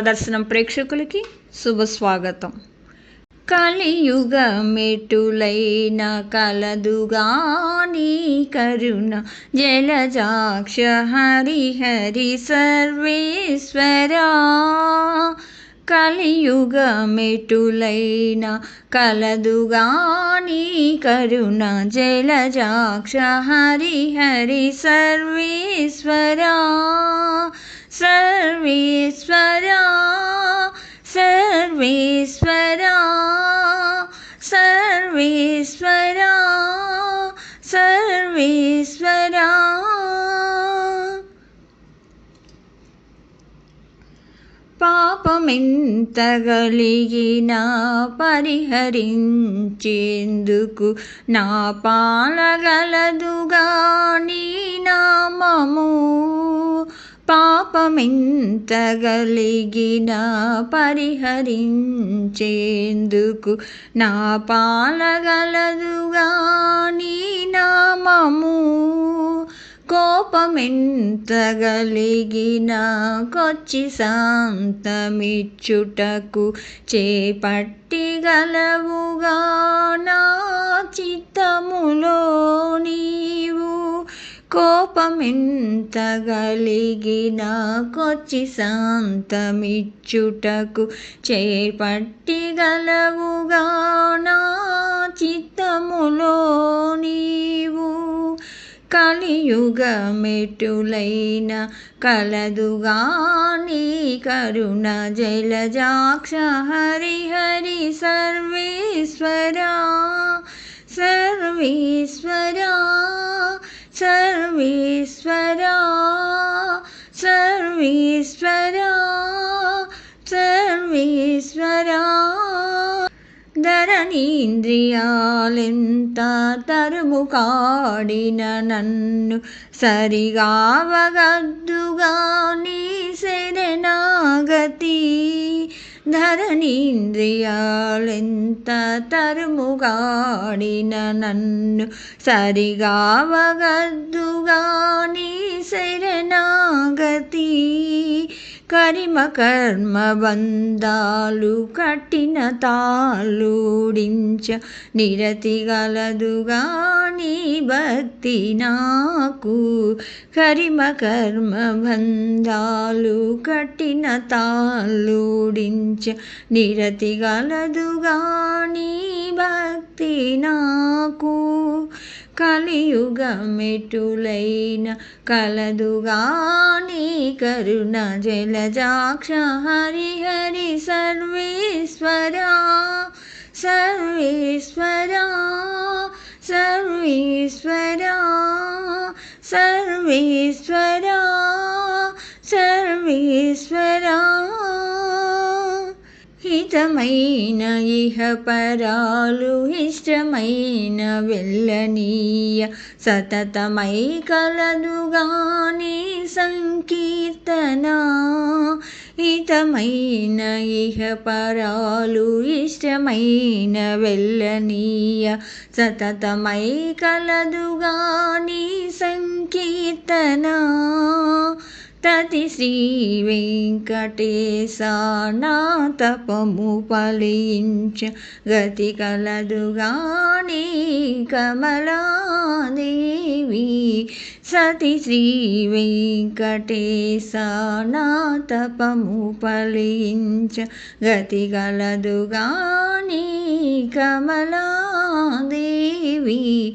దర్శనం ప్రేక్షకులకి శుభస్వాగతం. కలియుగ మెటులైన కలదుగాని కరుణ జలజాక్ష హరి హరి సర్వేశ్వరా కలియుగ మెటులైన కలదుగాని కరుణ జలజాక్ష హరి హరి సర్వేశ్వరా. సర్వేశ్వరా సర్వేశ్వరా సర్వేశ్వరా సర్వేశ్వరా. పాపమెంత గలిగినా పరిహరించేందుకు నా పాలగలదుగా నీ నామము. పాపమెంతగలిగినా పరిహరించేందుకు నా పాలగలదుగా నీ నామము. కోపమెంతగలిగిన కొచ్చి శాంతమిచ్చుటకు చేపట్టిగలవుగా నా చిత్తములో నీవు. కోపమెంత గలిగిన కొచ్చి శాంతమిచ్చుటకు చేపట్టిగలవుగా నా చిత్తములో నీవు. కలియుగ మెటులైన కలదుగాని కరుణ జలజాక్ష హరిహరి సర్వేశ్వరా. ధరణీంద్రియాలెంత తరుము కాడిన నన్ను సరిగావగద్దుగా నీ శరణాగతి. ధరణీంద్రియాలెంత తరుము కాడిన నన్ను సరిగావగద్దు కరిమ కర్మ బంధాలు కట్టిన తాళూడించ నిరతి గలదుగా నీ భక్తి నాకు. కరిమ కర్మ బంధాలు కట్టిన తాళూడించ నిరతి గలదుగా నీ భక్తి నాకు. కలియుగ మెటులైన కలదుగాని కరుణ జలజాక్ష హరి హరి సర్వేశ్వరా సర్వేశ్వరా సర్వేశ్వరా సర్వేశ్వరా ఇష్టమైన హితమైన ఇహ పరాలు ఇష్టమైన వెళ్ళనీయ సతతమై కలదుగాని సంకీర్తన. హితమైన ఇహ పరాలు ఇష్టమైన వెళ్ళనీయ సతతమై కలదుగాని సంకీర్తన. తది శ్రీ వెంకటేశ నా ఫలించ గతి కలదుగాని కమలాదేవి. సతి శ్రీ వెంకటేశ నా ఫలించ గతి కలదుగాని కమలాదేవి.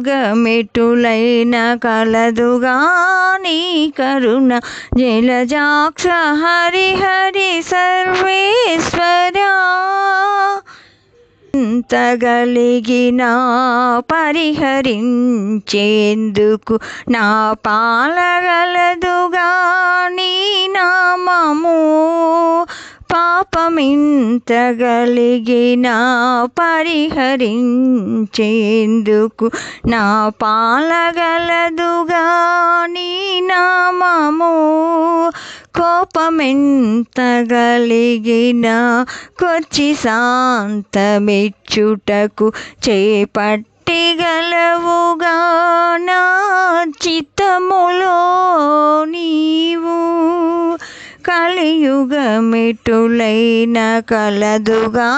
కలియుగ కలదుగాని కలదుగా నీ కరుణ. జలజాక్ష హరి హరి సర్వేశ్వరా తగలిగిన పరిహరించేందుకు నా పాలగలదుగా నీ నామము. పాపమింతగలిగిన పరిహరించేందుకు నా పాలగలదుగా నీ నామము. కోపమెంతగలిగిన కొచ్చి శాంతమిచ్చుటకు చేపట్టిగలవుగా కలియుగమిటులైన కలదుగా.